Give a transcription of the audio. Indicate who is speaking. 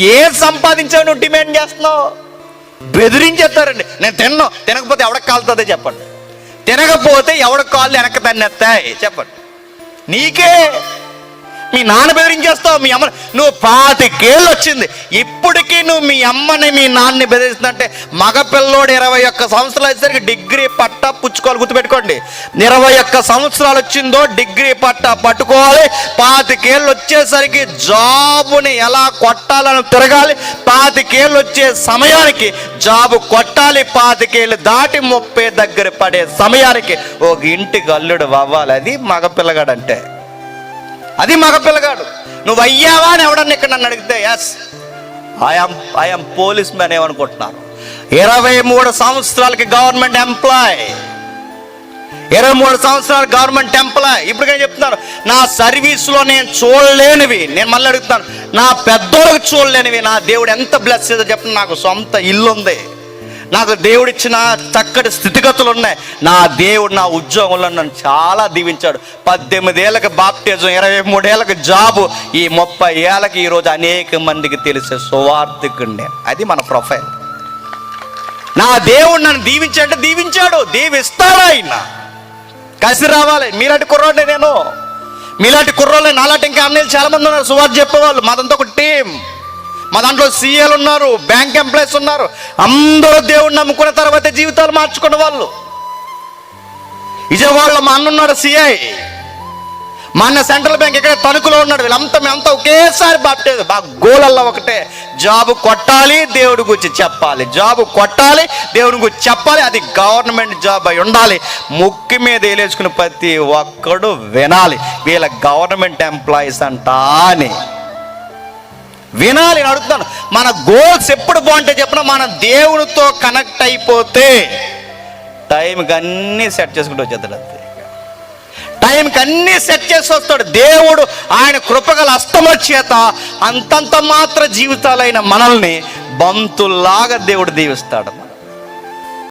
Speaker 1: ఏం సంపాదించావు నువ్వు డిమాండ్ చేస్తున్నావు? బెదిరించేస్తారండి. నేను తిన్నా. తినకపోతే ఎవడకి కాలుతుందో చెప్పండి. తినకపోతే ఎవడ కాళ్ళు వెనక్కి తన్నెత్తాయి చెప్పండి. నీకే. మీ నాన్న బెదిరించేస్తావు మీ అమ్మ నువ్వు పాతికేళ్ళు వచ్చింది ఇప్పటికీ నువ్వు మీ అమ్మని మీ నాన్నని బెదిరిస్తుందంటే మగపిల్లోడు ఇరవై ఒక్క సంవత్సరాలు వచ్చేసరికి డిగ్రీ పట్టా పుచ్చుకోవాలి గుర్తుపెట్టుకోండి. ఇరవై ఒక్క సంవత్సరాలు వచ్చిందో డిగ్రీ పట్టా పట్టుకోవాలి. పాతికేళ్ళు వచ్చేసరికి జాబుని ఎలా కొట్టాలని తిరగాలి. పాతికేళ్ళు వచ్చే సమయానికి జాబు కొట్టాలి. పాతికేళ్ళు దాటి ముప్పై దగ్గర పడే సమయానికి ఒక ఇంటికి అల్లుడు అవ్వాలి. అది మగపిల్లగాడంటే. అది మగపిల్లగాడు నువ్వు అయ్యావా అని ఎవడన్నా ఇక్కడ నన్ను అడిగితే yes I'm I'm police man ఏమనుకుంటున్నారు? ఇరవై మూడు సంవత్సరాలకి గవర్నమెంట్ ఎంప్లాయ్ ఇరవై మూడు సంవత్సరాలు గవర్నమెంట్ ఎంప్లాయ్ ఇప్పుడు చెప్తున్నారు నా సర్వీస్లో నేను చూడలేనివి. నేను మళ్ళీ అడుగుతాను నా పెద్దోళ్ళకి చూడలేనివి. నా దేవుడు ఎంత బ్లెస్ చేదో చెప్పిన నాకు సొంత ఇల్లు ఉంది నాకు దేవుడిచ్చిన చక్కటి స్థితిగతులు ఉన్నాయి. నా దేవుడు నా ఉద్యోగంలో నన్ను చాలా దీవించాడు. పద్దెనిమిదేళ్ళకి బాప్టిజం ఇరవై మూడేళ్ళకి జాబు ఈ ముప్పై ఏళ్ళకి ఈరోజు అనేక మందికి తెలిసే సువార్థికుండే అది మన ప్రొఫైల్. నా దేవుడు నన్ను దీవించాడంటే దీవించాడు దీవిస్తాడు ఆయన? కలిసి రావాలి. మీలాంటి కుర్రోడే నేను. మీలాంటి కుర్రోళ్ళే నాలాంటి ఇంకా అన్నయ్యలు చాలా మంది ఉన్నారు. సువార్త చెప్పేవాళ్ళు. మాదంతా ఒక టీం మా దాంట్లో సీఏలు ఉన్నారు బ్యాంక్ ఎంప్లాయీస్ ఉన్నారు. అందరూ దేవుడు నమ్ముకున్న తర్వాత జీవితాలు మార్చుకున్న వాళ్ళు. విజయవాడలో మా అన్న ఉన్నాడు సిఐ మా అన్న సెంట్రల్ బ్యాంక్ ఇక్కడ తణుకులో ఉన్నాడు వీళ్ళంతా మేమంతా ఒకేసారి బాప్టేజ్. బా గోలల్లో ఒకటే. జాబ్ కొట్టాలి దేవుడి గురించి చెప్పాలి. జాబ్ కొట్టాలి దేవుడి గురించి చెప్పాలి అది గవర్నమెంట్ జాబ్ అయి ఉండాలి. ముక్కు మీద వేలేసుకుని ప్రతి ఒక్కడు వినాలి. వీళ్ళ గవర్నమెంట్ ఎంప్లాయీస్ అంటా అని వినాలి నేను అడుగుతాను మన గోల్స్ ఎప్పుడు బాగుంటే చెప్పిన? మన దేవునితో కనెక్ట్ అయిపోతే టైంకి అన్నీ సెట్ చేసుకుంటూ వచ్చేస్తాడు అంతే టైంకి అన్నీ సెట్ చేసి వస్తాడు. దేవుడు ఆయన కృపగల అస్తమ చేత అంతంత మాత్ర జీవితాలైన మనల్ని బంతుల్లాగా దేవుడు దీవిస్తాడు